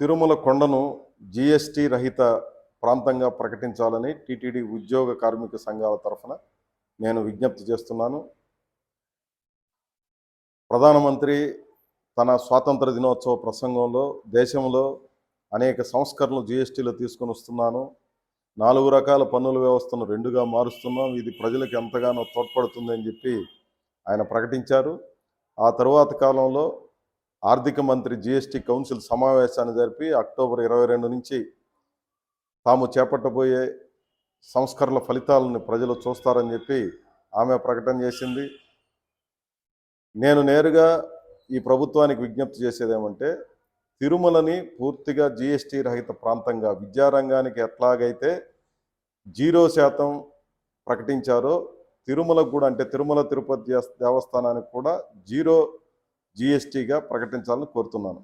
తిరుమల కొండను జీఎస్టీ రహిత ప్రాంతంగా ప్రకటించాలని టీటీడీ ఉద్యోగ కార్మిక సంఘాల తరఫున నేను విజ్ఞప్తి చేస్తున్నాను. ప్రధానమంత్రి తన స్వాతంత్ర దినోత్సవ ప్రసంగంలో దేశంలో అనేక సంస్కరణలు జిఎస్టీలో తీసుకొని వస్తున్నాను. నాలుగు రకాల పన్నుల వ్యవస్థను రెండుగా మారుస్తున్నాం. ఇది ప్రజలకు ఎంతగానో తోడ్పడుతుందని చెప్పి ఆయన ప్రకటించారు. ఆ తరువాత కాలంలో ఆర్థిక మంత్రి జీఎస్టీ కౌన్సిల్ సమావేశాన్ని జరిపి అక్టోబర్ ఇరవై రెండు నుంచి తాము చేపట్టబోయే సంస్కరణల ఫలితాలను ప్రజలు చూస్తారని చెప్పి ఆమె ప్రకటన చేసింది. నేను నేరుగా ఈ ప్రభుత్వానికి విజ్ఞప్తి చేసేది ఏమంటే తిరుమలని పూర్తిగా జిఎస్టీ రహిత ప్రాంతంగా విద్యారంగానికి ఎట్లాగైతే జీరో శాతం ప్రకటించారో తిరుమలకు కూడా అంటే తిరుమల తిరుపతి దేవస్థానానికి కూడా జీరో జిఎస్టీగా ప్రకటించాలని కోరుతున్నాను.